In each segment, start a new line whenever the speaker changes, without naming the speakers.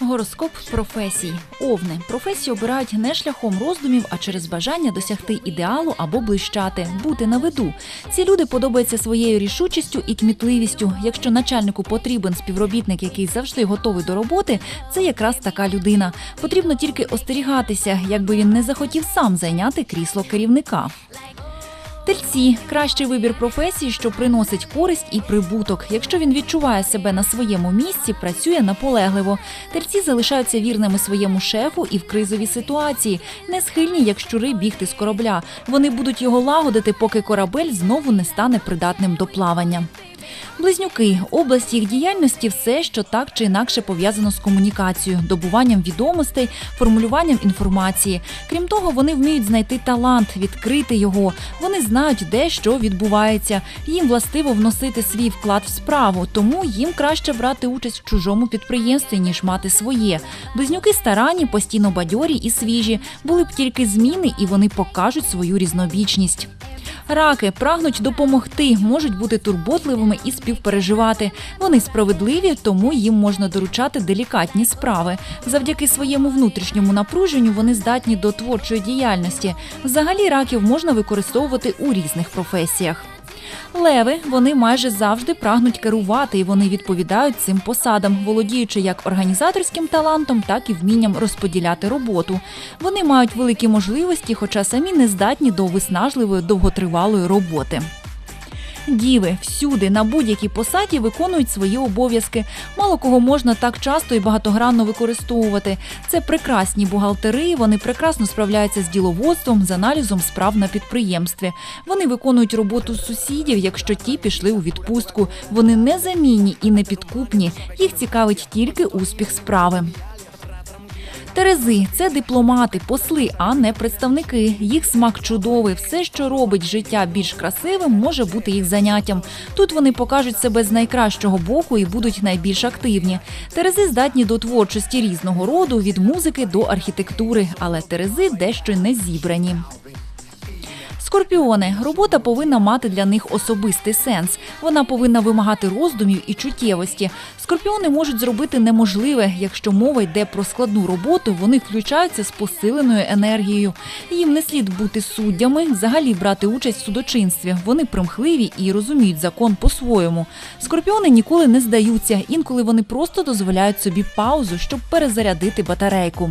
Гороскоп професій. Овни. Професію обирають не шляхом роздумів, а через бажання досягти ідеалу або блищати, бути на виду. Ці люди подобаються своєю рішучістю і кмітливістю. Якщо начальнику потрібен співробітник, який завжди готовий до роботи, це якраз така людина. Потрібно тільки остерігатися, якби він не захотів сам зайняти крісло керівника. Тельці кращий вибір професії, що приносить користь і прибуток. Якщо він відчуває себе на своєму місці, працює наполегливо. Тельці залишаються вірними своєму шефу і в кризовій ситуації, не схильні, як щури бігти з корабля. Вони будуть його лагодити, поки корабель знову не стане придатним до плавання. Близнюки область їх діяльності все, що так чи інакше пов'язано з комунікацією, добуванням відомостей, формулюванням інформації. Крім того, вони вміють знайти талант, відкрити його. Вони знають, де що відбувається. Їм властиво вносити свій вклад в справу, тому їм краще брати участь в чужому підприємстві, ніж мати своє. Близнюки старанні, постійно бадьорі і свіжі. Були б тільки зміни, і вони покажуть свою різнобічність. Раки прагнуть допомогти, можуть бути турботливими і співпереживати. Вони справедливі, тому їм можна доручати делікатні справи. Завдяки своєму внутрішньому напруженню вони здатні до творчої діяльності. Взагалі раків можна використовувати у різних професіях. Леви вони майже завжди прагнуть керувати, і вони відповідають цим посадам, володіючи як організаторським талантом, так і вмінням розподіляти роботу. Вони мають великі можливості, хоча самі не здатні до виснажливої довготривалої роботи. Діви всюди на будь-якій посаді виконують свої обов'язки. Мало кого можна так часто і багатогранно використовувати. Це прекрасні бухгалтери. Вони прекрасно справляються з діловодством, з аналізом справ на підприємстві. Вони виконують роботу сусідів, якщо ті пішли у відпустку. Вони незамінні і непідкупні. Їх цікавить тільки успіх справи. Терези це дипломати, посли, а не представники. Їх смак чудовий. Все, що робить життя більш красивим, може бути їх заняттям. Тут вони покажуть себе з найкращого боку і будуть найбільш активні. Терези здатні до творчості різного роду, від музики до архітектури, але терези дещо не зібрані. Скорпіони робота повинна мати для них особистий сенс. Вона повинна вимагати роздумів і чуттєвості. Скорпіони можуть зробити неможливе, якщо мова йде про складну роботу. Вони включаються з посиленою енергією. Їм не слід бути суддями, взагалі брати участь в судочинстві. Вони примхливі і розуміють закон по-своєму. Скорпіони ніколи не здаються. Інколи вони просто дозволяють собі паузу, щоб перезарядити батарейку.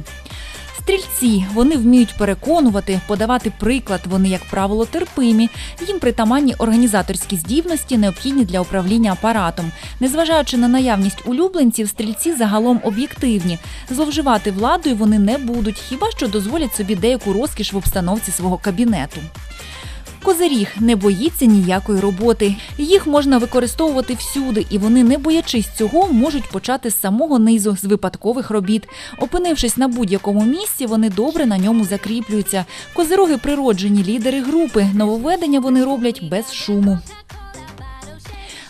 Стрільці вони вміють переконувати, подавати приклад. Вони, як правило, терпимі. Їм притаманні організаторські здібності, необхідні для управління апаратом. Незважаючи на наявність улюбленців, стрільці загалом об'єктивні. Зловживати владою вони не будуть, хіба що дозволять собі деяку розкіш в обстановці свого кабінету. Козиріг не боїться ніякої роботи. Їх можна використовувати всюди, і вони, не боячись цього, можуть почати з самого низу, з випадкових робіт. Опинившись на будь-якому місці, вони добре на ньому закріплюються. Козироги природжені лідери групи. Нововведення вони роблять без шуму.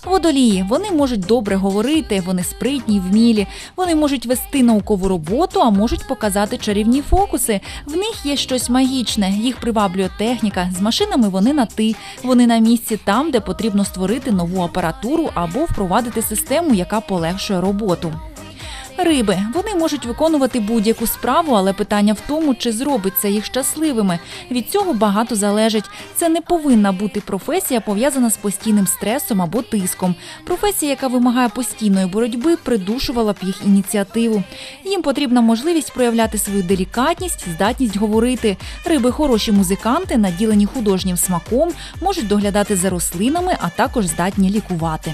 Водолії вони можуть добре говорити, вони спритні, вмілі. Вони можуть вести наукову роботу, а можуть показати чарівні фокуси. В них є щось магічне, їх приваблює техніка. З машинами вони на ти. Вони на місці там, де потрібно створити нову апаратуру або впровадити систему, яка полегшує роботу. Риби вони можуть виконувати будь-яку справу, але питання в тому, чи зробить це їх щасливими. Від цього багато залежить. Це не повинна бути професія, пов'язана з постійним стресом або тиском. Професія, яка вимагає постійної боротьби, придушувала б їх ініціативу. Їм потрібна можливість проявляти свою делікатність, здатність говорити. Риби хороші музиканти, наділені художнім смаком, можуть доглядати за рослинами, а також здатні лікувати.